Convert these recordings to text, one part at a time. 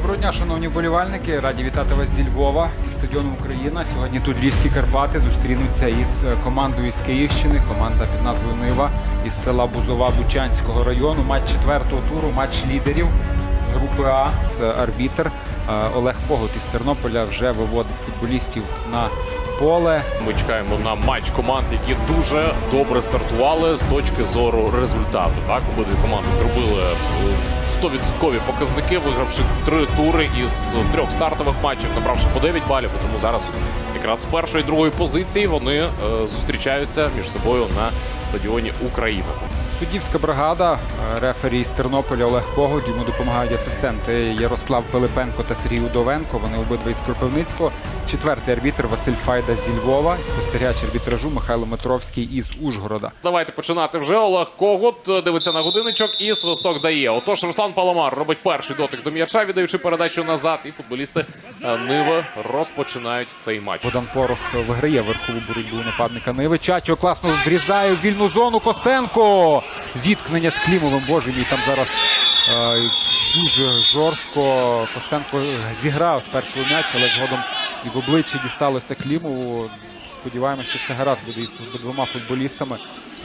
Доброго дня, шановні вболівальники. Раді вітати вас зі Львова, зі стадіону Україна. Сьогодні тут Львівські Карпати зустрінуться із е, командою з Київщини. Команда під назвою Нива із села Бузова Бучанського району. Матч четвертого туру, матч лідерів групи А. Це арбітр Е, Олег Погот із Тернополя вже виводить футболістів на поле. Ми чекаємо на матч команд, які дуже добре стартували з точки зору результату. Так, обидві команди зробили е, 100% показники, вигравши три тури із трьох стартових матчів, набравши по 9 балів. Тому зараз якраз з першої і другої позиції вони е, зустрічаються між собою на стадіоні Україна. Суддівська бригада, е, рефері з Тернополя Олег Когут, йому допомагають асистенти Ярослав Пилипенко та Сергій Удовенко. Вони обидва із Кропивницького. Четвертий арбітр Василь Файда зі Львова, спостерігач арбітражу Михайло Метровський із Ужгорода. Давайте починати вже. Олег Когут дивиться на годинничок і свисток дає. Отож, Руслан Паламар робить перший дотик до м'яча, віддаючи передачу назад. І футболісти е, Ниви розпочинають цей матч. Богдан Порох виграє верхову боротьбу нападника Ниви. Чачо класно врізає в вільну зону. Костенко. Зіткнення з Клімовим. Боже мій, там зараз е, дуже жорстко. Костенко зіграв з першого м'яча, але згодом і в обличчя дісталося Клімову. Сподіваємося, що все гаразд буде із обидвома футболістами.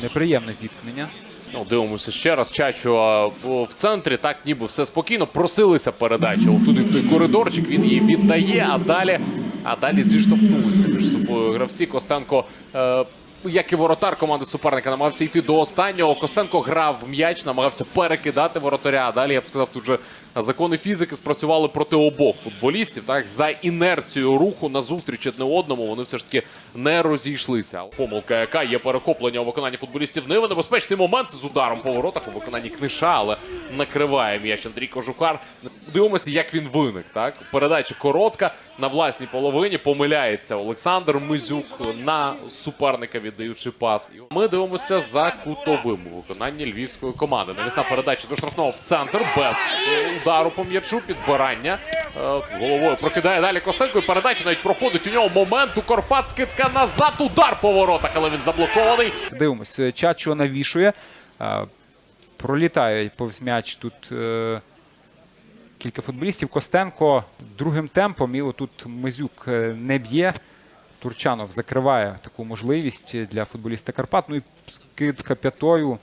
Неприємне зіткнення. Ну, дивимося ще раз. Чачо а, в- центрі, так ніби все спокійно. Просилися передачі. Туди в той коридорчик. Він її віддає, а далі, а далі зіштовхнулися між собою гравці. Костенко. Е, як і воротар команди суперника намагався йти до останнього. Костенко грав м'яч, намагався перекидати воротаря. А далі я б сказав, тут же закони фізики спрацювали проти обох футболістів. Так за інерцією руху на зустріч одне одному вони все ж таки не розійшлися. Помилка, яка є перехоплення у виконанні футболістів Ниви. Небезпечний момент з ударом по воротах у виконанні книша, але накриває м'яч Андрій Кожухар. Дивимося, як він виник. Так передача коротка на власній половині. Помиляється Олександр Мизюк на суперника, віддаючи пас. Ми дивимося за кутовим у виконанні львівської команди. Навісна передача до штрафного в центр без е, удару по м'ячу. Підбирання Е, головою прокидає далі Костенко. І передача навіть проходить у нього момент. У Карпат скидка назад. Удар по воротах, але він заблокований. Дивимось, Чачо навішує. Е, Пролітає повз м'яч тут е, кілька футболістів. Костенко другим темпом. І отут Мизюк е, не б'є. Турчанов закриває таку можливість для футболіста Карпат. Ну і скидка п'ятою.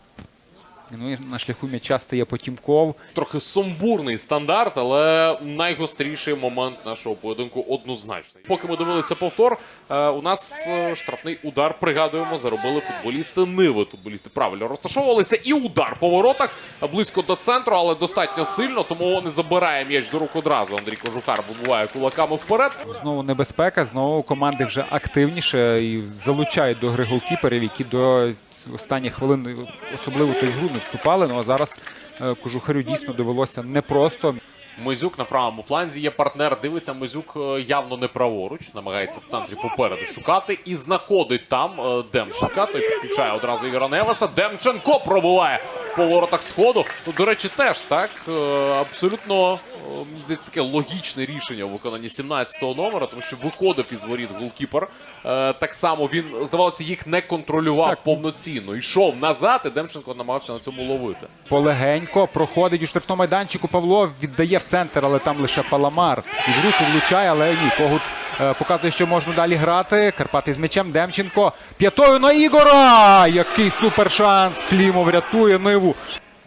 Ну і на шляху м'яча стає Потімков. Трохи сумбурний стандарт, але найгостріший момент нашого поєдинку однозначно. Поки ми дивилися повтор, е, у нас е, штрафний удар, пригадуємо, заробили футболісти Ниви. Футболісти правильно розташовувалися. І удар по воротах близько до центру, але достатньо сильно, тому не забирає м'яч до рук одразу. Андрій Кожухар вибуває кулаками вперед. Знову небезпека, знову команди вже активніше і залучають до гри голкіперів, які до останніх хвилин особливо той гру не вступали. Ну а зараз е, кожухарю дійсно довелося непросто. Мизюк на правому фланзі є партнер. Дивиться, Мизюк е, явно не праворуч, намагається в центрі попереду шукати і знаходить там е, Демченка. Той підключає одразу Ігора Невеса. Демченко пробуває по воротах сходу. Тут, до речі, теж так абсолютно мені здається таке логічне рішення у виконанні 17-го номера, тому що виходив із воріт голкіпер. Е, Так само він здавалося, їх не контролював Так. повноцінно. Йшов назад, і Демченко намагався на цьому ловити. Полегенько проходить у штрафному майданчику. Павло віддає в центр, але там лише Паламар. І в руку влучає, але ні. Когут е, показує, що можна далі грати. Карпати з м'ячем. Демченко п'ятою на Ігора. Який супер шанс. Клімов рятує ниву.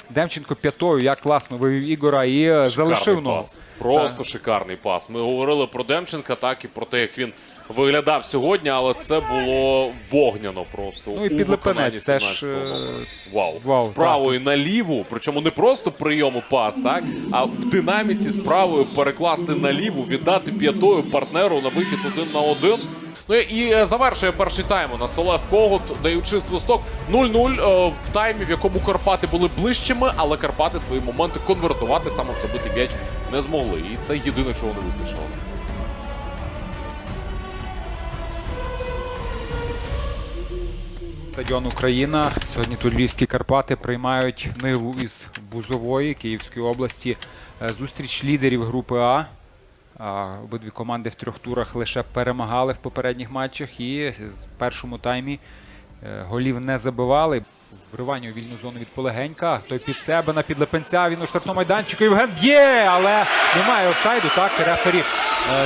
Демченко п'ятою, як класно вивів Ігора і е, залишив Шикарний ногу. пас. Просто шикарний пас. Ми говорили про Демченка, так і про те, як він виглядав сьогодні, але це було вогняно просто. Ну і виконанні теж, 17-го е. Вау. вау, З правої на ліву, причому не просто прийому пас, так, а в динаміці з правою перекласти на ліву, віддати п'ятою партнеру на вихід один на один. Ну і е, завершує перший тайм у нас Олег Когут, даючи свисток 0-0 е, в таймі, в якому Карпати були ближчими, але Карпати свої моменти конвертувати саме в забитий м'яч не змогли. І це єдине, чого не вистачило. Стадіон Україна. Сьогодні тут Львівські Карпати приймають ниву із Бузової Київської області. Е, Зустріч лідерів групи А. Обидві команди в трьох турах лише перемагали в попередніх матчах і в першому таймі е, голів не забивали. Вривання у вільну зону від Полегенька. Той під себе на підлепенця. Він у штрафному майданчику. Євген б'є, але немає офсайду. Так, рефері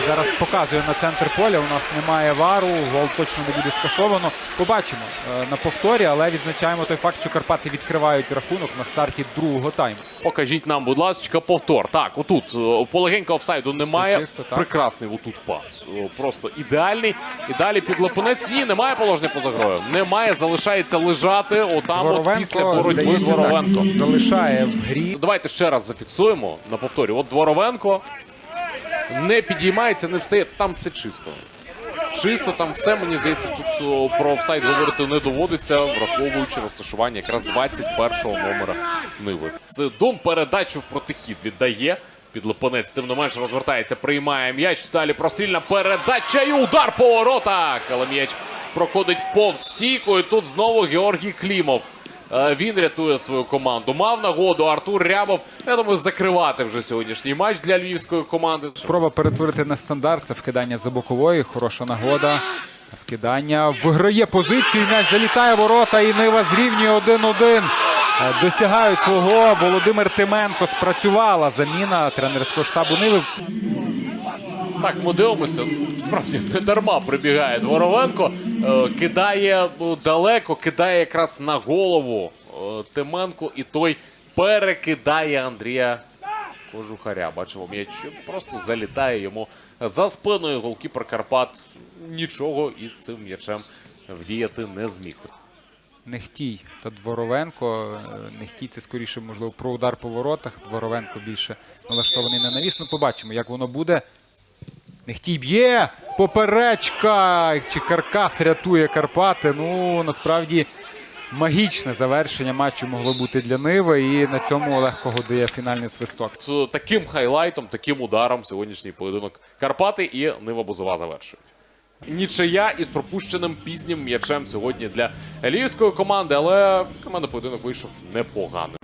зараз показує на центр поля. У нас немає вару. Гол точно не буде скасовано. Побачимо е, на повторі, але відзначаємо той факт, що Карпати відкривають рахунок на старті другого тайму. Покажіть нам, будь ласка, повтор. Так, отут е, полегенько офсайду немає. чисто. Прекрасний отут пас. Просто ідеальний. І далі під Лапунець. Ні, немає положення поза грою. Немає, залишається лежати. Отам от після боротьби Дворовенко. залишає в грі. Давайте ще раз зафіксуємо на повторі. От Дворовенко не підіймається, не встає. Там все чисто. Чисто там все, мені здається, тут про офсайд говорити не доводиться, враховуючи розташування якраз 21-го номера Ниви. Сидом передачу в протихід віддає. Підлипанець тим не менш розвертається, приймає м'яч. Далі прострільна передача і удар по воротах. Але м'яч проходить повз стійку. І тут знову Георгій Клімов. Е, Він рятує свою команду. Мав нагоду Артур Рябов. Я думаю, закривати вже сьогоднішній матч для львівської команди. Спроба перетворити на стандарт. Це вкидання за бокової. Хороша нагода. Вкидання виграє позицію. М'яч залітає ворота і Нива зрівнює 1-1. Е, Досягають свого. Володимир Тименко спрацювала заміна тренерського штабу Ниви. Так, ми дивимося. Справді не дарма прибігає Дворовенко. Е, кидає ну, далеко, кидає якраз на голову е, Тименко, і той перекидає Андрія Кожухаря. Бачимо, м'яч просто залітає йому за спиною. Голкіпер Карпат нічого із цим м'ячем вдіяти не зміг. Нехтій та Дворовенко. Е, Нехтій це скоріше, можливо, про удар по воротах. Дворовенко більше налаштований на навіс. Ну, побачимо, як воно буде. Нехтій б'є! Поперечка! Чи Каркас рятує Карпати? Ну, насправді магічне завершення матчу могло бути для Ниви. І на цьому легко годує фінальний свисток. З таким хайлайтом, таким ударом сьогоднішній поєдинок Карпати і Нива Бузова завершують. Нічия із пропущеним пізнім м'ячем сьогодні для львівської команди, але команда поєдинок вийшов непоганим.